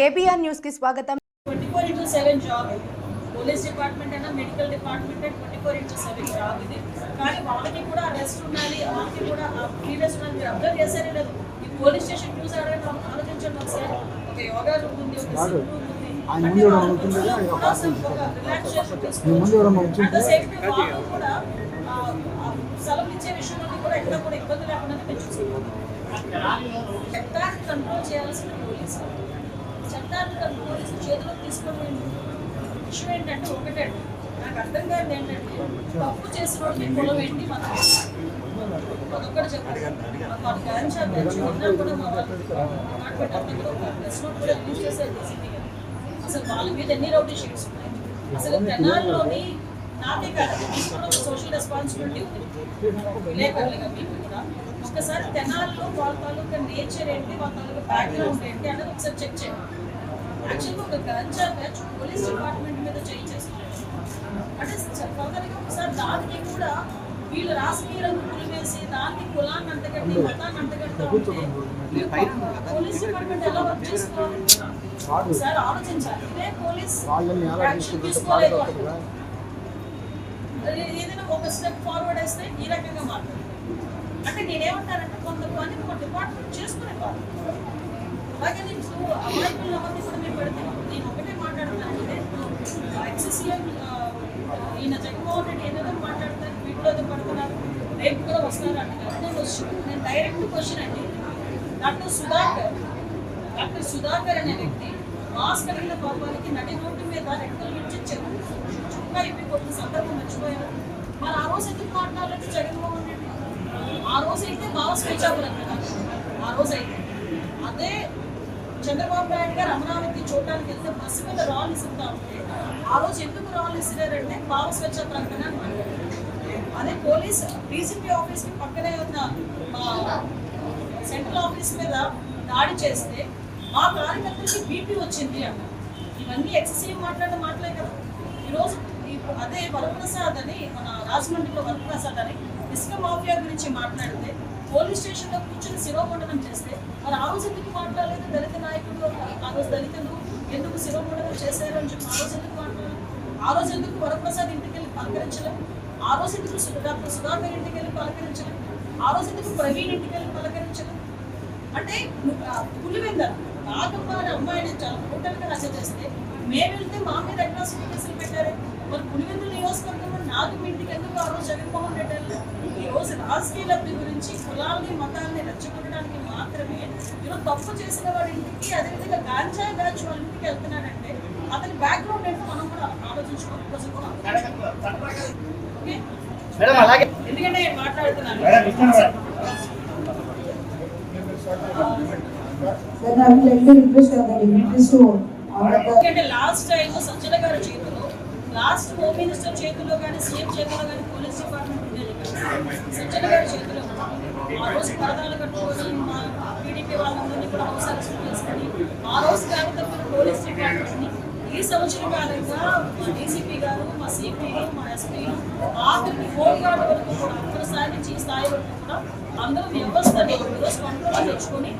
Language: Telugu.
కేబీఆర్ న్యూస్కి స్వాగతం. Twenty four into seven job police department అయినా medical department twenty four into seven job ఇది. కానీ వాళ్ళకి కూడా రెస్ట్ ఉండాలి వాళ్ళకి కూడా ప్రీవియస్ ఉండాలి. మీరు అబ్జర్వ్ చేశారే లేదు. ఈ పోలీస్ స్టేషన్ చూసి ఆడని ఆలోచించండి ఒకసారి. ఒక యోగా రూమ్ ఉంది ఒక రూమ్ అంటే కూడా రిలాక్సేషన్ సెలవు ఇచ్చే విషయంలో కూడా ఎక్కడ కూడా ఇబ్బంది లేకుండా చట్టాన్ని కంట్రోల్ చేయాల్సిన పోలీసు చట్టాన్ని కంట్రోల్ చేసి చేతిలోకి తీసుకొని విషయం ఏంటంటే ఒకటే నాకు అర్థం కాదు ఏంటంటే తప్పు చేసిన వాళ్ళకి కులం ఏంటి మనం అదొక్కటి చెప్పండి వాళ్ళకి కూడా మా వాళ్ళు ప్రెస్ నోట్ కూడా చేశారు అసలు వాళ్ళ మీద ఎన్ని రౌటీ షీట్స్ ఉన్నాయి అసలు తెనాల్లోని నాకే కాదు మీకు కూడా ఒక సోషల్ రెస్పాన్సిబిలిటీ ఉంది. విలేకరులుగా మీకు కూడా. ఒక్కసారి తెనాల్లో వాళ్ళ తాలూకా నేచర్ ఏంటి వాళ్ళ తాలూకా బ్యాక్గ్రౌండ్ ఏంటి అనేది ఒకసారి చెక్ చేయండి. యాక్చువల్గా ఒక గంజా బ్యాచ్ పోలీస్ డిపార్ట్మెంట్ మీద చేయి చేస్తున్నారు. అంటే ఒకసారి దానికి కూడా వీళ్ళు రాజకీయ రంగులు వేసి దానికి కులాన్ని అంటగట్టి మతాన్ని ఉంటే ఈ పోలీస్ డిపార్ట్మెంట్ ఎలా వర్క్ చేసుకోవాలి ఒకసారి ఆలోచించాలి. ఇదే పోలీస్ యాక్షన్ తీసుకోలేదు ఏదైనా ఒక స్టెప్ ఫార్వర్డ్ వేస్తే ఈ రకంగా మాట్లాడుతుంది అంటే నేనేమంటానంటే కొంత పని ఒక డిపార్ట్మెంట్ చేసుకునే వాళ్ళు అలాగే నేను ఇప్పుడు అమాయకులు ఎవరిని కూడా మేము పెడితే నేను ఒకటే మాట్లాడుతానంటే ఎక్సెసిఎం ఈయన జగన్మోహన్ రెడ్డి ఏదేదో మాట్లాడతారు వీటిలో ఏదో పడుతున్నారు రేపు కూడా వస్తున్నారు అంటున్నారు. నేను వచ్చి నేను డైరెక్ట్ క్వశ్చన్ అండి. డాక్టర్ సుధాకర్ డాక్టర్ సుధాకర్ అనే వ్యక్తి మాస్క్ కలిగిన పాపానికి నడి రోడ్డు మీద రెక్కలు నుంచి చెవు చుక్క ఇవి కొట్టిన సందర్భం మర్చిపోయారు. మరి ఆ రోజు ఎందుకు మాట్లాడలేదు జగన్మోహన్ రెడ్డి? ఆ రోజు అయితే బాగా స్వేచ్ఛ కదా. ఆ రోజు అయితే. అదే చంద్రబాబు నాయుడు గారు అమరావతి చూడడానికి వెళ్తే బస్సు మీద రాళ్ళు ఇస్తుంటా ఉంటే ఆ రోజు ఎందుకు రాళ్ళు ఇస్తున్నారంటే భావ స్వచ్ఛ ప్రకటన అదే పోలీస్ డీసీపీ ఆఫీస్కి పక్కనే ఉన్న మా సెంట్రల్ ఆఫీస్ మీద దాడి చేస్తే మా కార్యకర్తలకి బీపీ వచ్చింది అన్నారు ఇవన్నీ ఎక్సెసివ్ మాట్లాడిన మాటలే కదా. ఈరోజు అదే వరప్రసాద్ అని మన రాజమండ్రిలో వరప్రసాద్ అని ఇసుక మాఫియా గురించి మాట్లాడితే పోలీస్ స్టేషన్లో కూర్చొని శిరోమండనం చేస్తే మరి ఆ రోజు ఎందుకు మాట్లాడలేదు దళిత నాయకులు ఆ రోజు దళితులు ఎందుకు శిరోమండనం చేశారు అని చెప్పి ఆ రోజు ఎందుకు మాట్లాడలేదు ఆ రోజు ఎందుకు వరప్రసాద్ ఇంటికి వెళ్ళి పలకరించలేదు? ఆ రోజు ఎందుకు డాక్టర్ సుధాకర్ ఇంటికి వెళ్ళి పలకరించలేదు? ఆ రోజు ఎందుకు ప్రవీణ్ ఇంటికి వెళ్ళి పలకరించలేదు? అంటే పులివెందరు నాగమ్మ అనే అమ్మాయిని చాలా టోటల్గా రచ చేస్తే మేము వెళ్తే మా మీద అడ్వాన్స్మెంట్ కేసులు పెట్టారు. మరి పులివెందుల నియోజకవర్గంలో నాగమ్మ ఇంటికి ఎందుకు ఆ రోజు జగన్మోహన్ రెడ్డి? ఈ రోజు రాజకీయ లబ్ధి గురించి కులాల్ని మతాల్ని రెచ్చగొట్టడానికి మాత్రమే ఈరోజు తప్పు చేసిన వాడి ఇంటికి అదేవిధంగా గాంజా బ్యాచ్ వాళ్ళ ఇంటికి వెళ్తున్నాడంటే అతని బ్యాక్గ్రౌండ్ ఏంటో మనం కూడా ఆలోచించుకోవాలి. ఎందుకంటే నేను మాట్లాడుతున్నాను. ఎందుకంటే లాస్ట్ టైం సజ్జల గారి చేతిలో లాస్ట్ హోమ్ మినిస్టర్ చేతిలో కానీ సీఎం చేతిలో కానీ పోలీస్ డిపార్ట్మెంట్ ఉండేది గారి చేతిలో ఆ రోజు పరదాలు కట్టుకొని మా టీడీపీ వాళ్ళందరినీ కూడా హౌస్ అరెస్ట్ చేసుకొని ఆ రోజు కానీ తప్పిన పోలీస్ డిపార్ట్మెంట్ని ఈ సంవత్సరం కాలంగా మా డీసీపీ గారు మా సిపిలు మా ఎస్పీలు ఆఖరికి హోమ్ గార్డ్ వరకు కూడా అందరి స్థాయి నుంచి ఈ స్థాయి వరకు కూడా అందరూ వ్యవస్థని ఈరోజు కంట్రోల్ తెచ్చుకొని